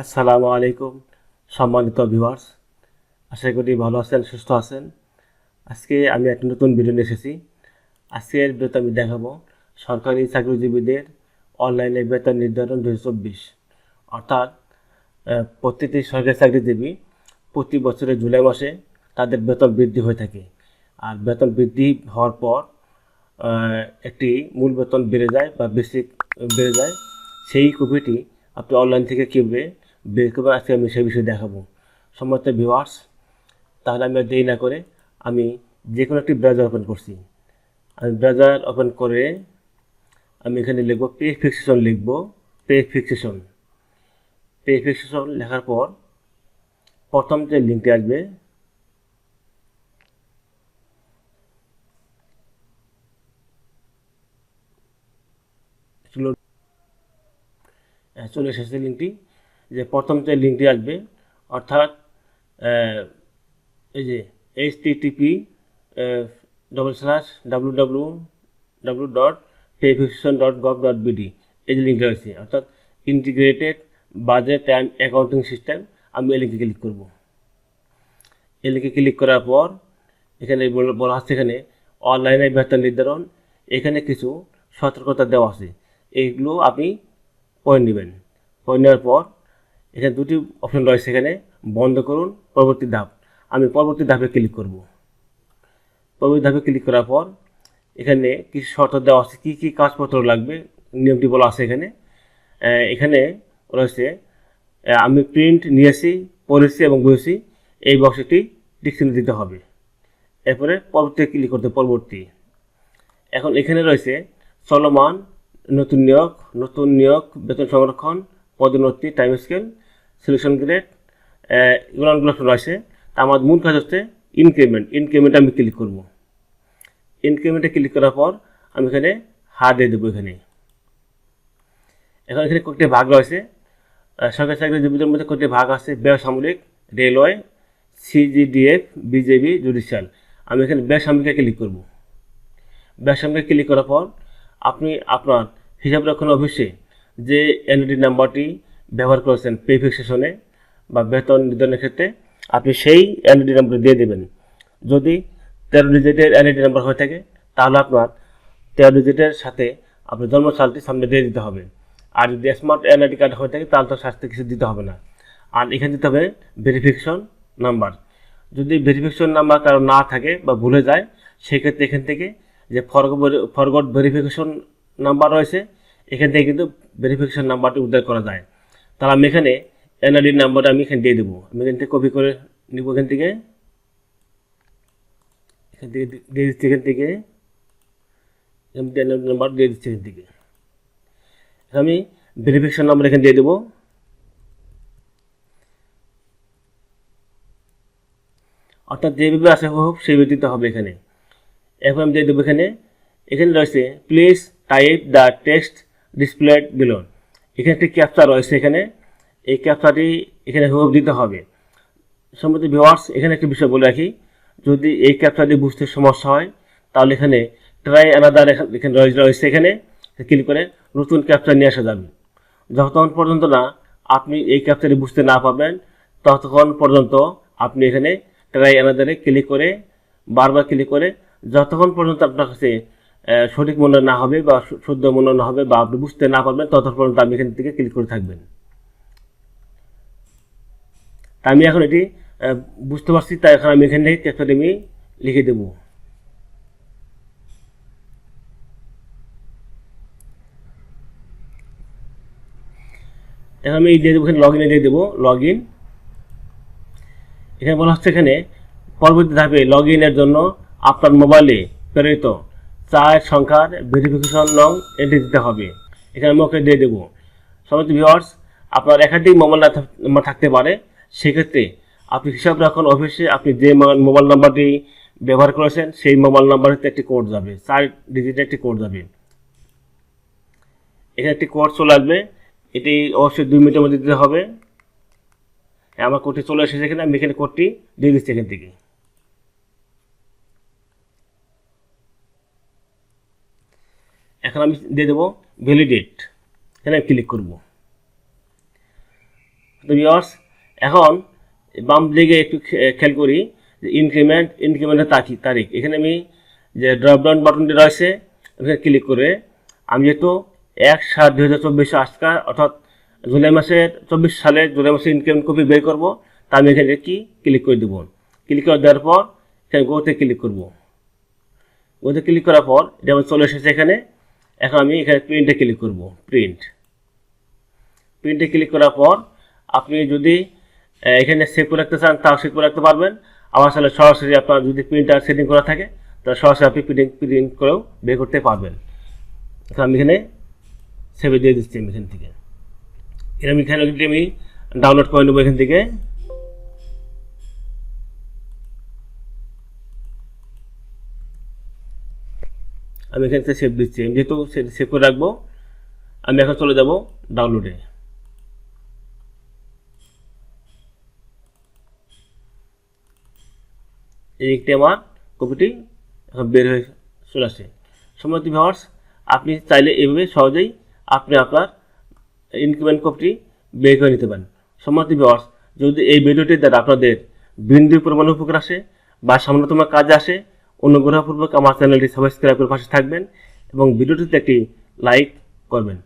আসসালামু আলাইকুম, সম্মানিত ভিউয়ার্স আশা করি ভালো আছেন, সুস্থ আছেন। আজকে আমি একটা নতুন ভিডিও নিয়ে এসেছি। আজকের ভিডিওতে আমি দেখাবো সরকারি চাকরিজীবীদের অনলাইনে বেতন নির্ধারণ দু চব্বিশ। অর্থাৎ প্রতিটি সরকারি চাকরিজীবী প্রতি বছরের জুলাই মাসে তাদের বেতন বৃদ্ধি হয়ে থাকে। আর বেতন বৃদ্ধি হওয়ার পর একটি মূল বেতন বেড়ে যায় বা বেসিক বেড়ে যায়। সেই কপিটি আপনি অনলাইন থেকে কীভাবে বের করবেন আজকে আমি সেই বিষয়ে দেখাবো। সম্মত ভিউয়ার্স তাহলে আমি আর দেরি না করে আমি যে কোনো একটি ব্রাউজার ওপেন করছি। আমি ব্রাউজার ওপেন করে আমি এখানে লিখব পে ফিক্সেশন লিখব পে ফিক্সেশন পে ফিক্সেশন লেখার পর প্রথম যে লিঙ্কটি আসবে আহ, চলে এসেছে লিঙ্কটি যে প্রথম যে লিঙ্কটি আসবে, অর্থাৎ এই যে HTTP double slash W W W dot পেভিকশন dot gov dot BD এই যে লিঙ্কটা রয়েছে, অর্থাৎ integrated budget and accounting system আমি এই লিঙ্কে ক্লিক করব। এই লিঙ্কে ক্লিক করার পর, এখানে বল- হচ্ছে এখানে অনলাইনে বেতন নির্ধারণ, এখানে কিছু সতর্কতা দেওয়া আছে, এইগুলো আপনি পড়ে নেবেন। পড়ে নেওয়ার পর এখানে দুটি অপশন রয়েছে এখানে। বন্ধ করুন, পরবর্তী ধাপ। আমি পরবর্তী ধাপে ক্লিক করব। পরবর্তী ধাপে ক্লিক করার পর এখানে কিছু শর্ত দেওয়া আছে, কী কী কাগজপত্র লাগবে, নিয়মটি বলা আছে এখানে। এখানে রয়েছে আমি প্রিন্ট নিয়েছি, পড়েছি এবং বুঝেছি এই বক্সটি টিকচিহ্ন দিতে হবে। এরপরে পরবর্তী ক্লিক করতে পরবর্তী। এখন এখানে রয়েছে, চলমান, নতুন নিয়োগ নতুন নিয়োগ, বেতন সংরক্ষণ, পদোন্নতি টাইম স্কেল সিলেকশন গ্রেড এগুলো রয়েছে তা আমার মূল কাজ হচ্ছে ইনক্রিমেন্ট ইনক্রিমেন্ট আমি ক্লিক করব। ইনক্রিমেন্টে ক্লিক করার পর আমি এখানে হার দিয়ে দেবো এখানে। এখন এখানে কয়েকটি ভাগ রয়েছে। সরকারি চাকরিজীবীদের মধ্যে কয়েকটি ভাগ আছে বেসামরিক, রেলওয়ে, সিজিডিএফ, বিজেপি, জুডিশিয়াল। আমি এখানে বেসামরিকে ক্লিক করব। বেসামরিকে ক্লিক করার পর আপনি আপনার হিসাব রক্ষণ অফিসে যে এনআইডি নাম্বারটি ব্যবহার করেছেন পে ফিক্সেশনে বা বেতন নির্ধারণের ক্ষেত্রে, আপনি সেই এনআইডি নাম্বার দিয়ে দেবেন। যদি তেরো ডিজিটের এনআইডি নাম্বার হয়ে থাকে, তাহলে আপনার তেরো ডিজিটের সাথে আপনার জন্মসালটি সামনে দিয়ে দিতে হবে। আর যদি স্মার্ট এনআইডি কার্ড হয়ে থাকে, তাহলে তো সাথে কিছু দিতে হবে না। আর এখানে দিতে হবে ভেরিফিকেশন নাম্বার যদি ভেরিফিকেশন নাম্বার কারও না থাকে বা ভুলে যায়, সেক্ষেত্রে এখান থেকে যে ফরগড ভেরিফিকেশন নাম্বার রয়েছে, এখান থেকে কিন্তু ভেরিফিকেশন নাম্বারটি উদ্ধার করা যায়। তাহলে আমি এখানে এনআইডি নাম্বারটা আমি এখানে দিয়ে দেবো। আমি এখান থেকে কপি করে নিব এখান থেকে। এখান থেকে দিয়ে দিচ্ছি এখান থেকে। এনআইডি নাম্বার দিয়ে দিচ্ছি এখান থেকে। আমি ভেরিফিকেশন নাম্বার এখানে দিয়ে দেবো। অর্থাৎ যেভাবে আসে হোক, সেইভাবে দিতে হবে এখানে। এখন আমি দিয়ে দেবো এখানে। এখানে রয়েছে please type the text displayed below এখানে একটি ক্যাপচা রয়েছে এখানে। এই ক্যাপচাটি এখানে হোক দিতে হবে। সম্মতি ভিওয়ার্স এখানে একটি বিষয় বলে রাখি, যদি এই ক্যাপচাটি বুঝতে সমস্যা হয়, তাহলে এখানে ট্রাই অ্যানাদার এখানে রয়েছে এখানে। ক্লিক করে নতুন ক্যাপচার নিয়ে আসা যাবে। যতক্ষণ পর্যন্ত না আপনি এই ক্যাপচারটি বুঝতে না পারবেন, ততক্ষণ পর্যন্ত আপনি এখানে ট্রাই অ্যানাদারে ক্লিক করে, বারবার ক্লিক করে, যতক্ষণ পর্যন্ত আপনার কাছে সঠিক মনে না হবে বা শুদ্ধ মনে না হবে বা আপনি বুঝতে না পারবেন ততক্ষণ পর্যন্ত এখান থেকে ক্লিক করে থাকবেন। তা আমি এখন এটি বুঝতে পারছি, তাই এখন আমি এখান থেকে ক্যাপচারটি আমি লিখে দেবো। এখন আমি দিয়ে দেবো, এখানে লগ ইনে দিয়ে দেবো লগ ইন এখানে বলা হচ্ছে এখানে, পরবর্তী ধাপে লগ ইনের জন্য আপনার মোবাইলে প্রেরিত চার সংখ্যার ভেরিফিকেশন নং এন্ট্রি দিতে হবে। এখানে আমি ওকে দিয়ে দেবো। সমস্ত ভিওয়ার্স আপনার একাধিক মোবাইল নাম্বার থাকতে পারে। সেক্ষেত্রে আপনি হিসাব রাখুন অফিসে আপনি যে মোবাইল নাম্বারটি ব্যবহার করেছেন সেই মোবাইল নাম্বারেতে একটি কোড যাবে। চার ডিজিটের একটি কোড যাবে। এখানে একটি কোড চলে আসবে। এটি অবশ্যই দুই মিনিটের মধ্যে দিতে হবে। হ্যাঁ, আমার কোডটি চলে এসেছে এখানে। আমি এখানে কোডটি দিয়ে দিচ্ছি এখান থেকে। এখন আমি দিয়ে দেবো ভ্যালিডেট এখানে আমি ক্লিক করব। তো এখন বাম দিকে একটু খেয়াল করি যে ইনক্রিমেন্ট ইনক্রিমেন্টের তারিখ তারিখ। এখানে আমি যে ড্রপডাউন বাটনটি রয়েছে এখানে ক্লিক করে আমি যেহেতু এক সাত দুই হাজার চব্বিশ আজকাল অর্থাৎ জুলাই মাসের চব্বিশ সালে জুলাই মাসের ইনক্রিমেন্ট কপি বের করব, তা আমি এখানে কি? ক্লিক করে দেবো। ক্লিক করে দেওয়ার পর এখানে গোতে ক্লিক করব। গোতে ক্লিক করার পর এটা চলে এসেছে এখানে। এখন আমি এখানে প্রিন্টে ক্লিক করব প্রিন্ট প্রিন্টে ক্লিক করার পর আপনি যদি এখানে সেভ করে রাখতে চান, তাও সেভ করে রাখতে পারবেন। আমার সাথে সরাসরি আপনার যদি প্রিন্টার সেটিং করা থাকে, তাহলে সরাসরি আপনি প্রিন্ট প্রিন্ট করেও বের করতে পারবেন। আমি এখানে সেভে দিয়ে দিচ্ছি আমি এখান থেকে। এর আমি এখানে আমি ডাউনলোড করে নেব এখান থেকে। আমি এখান থেকে সেভ দিচ্ছি। আমি যেহেতু সেভ করে রাখব, আমি এখন চলে যাব ডাউনলোডে এই একটি আমার কপিটি বের হয়ে চলে আসে। সম্মতি ভিওয়ার্স আপনি চাইলে এইভাবে সহজেই আপনি আপনার ইনক্রিমেন্ট কপিটি বের করে নিতে পারেন। সম্মতি ভিওয়ার্স যদি এই ভিডিওটির দ্বারা আপনাদের বিন্দু পরিমাণ উপকার আসে বা সামান্যতম কাজে আসে অনুগ্রহপূর্বক আমার চ্যানেলটি সাবস্ক্রাইব করে পাশে থাকবেন এবং ভিডিওটিতে একটি লাইক করবেন।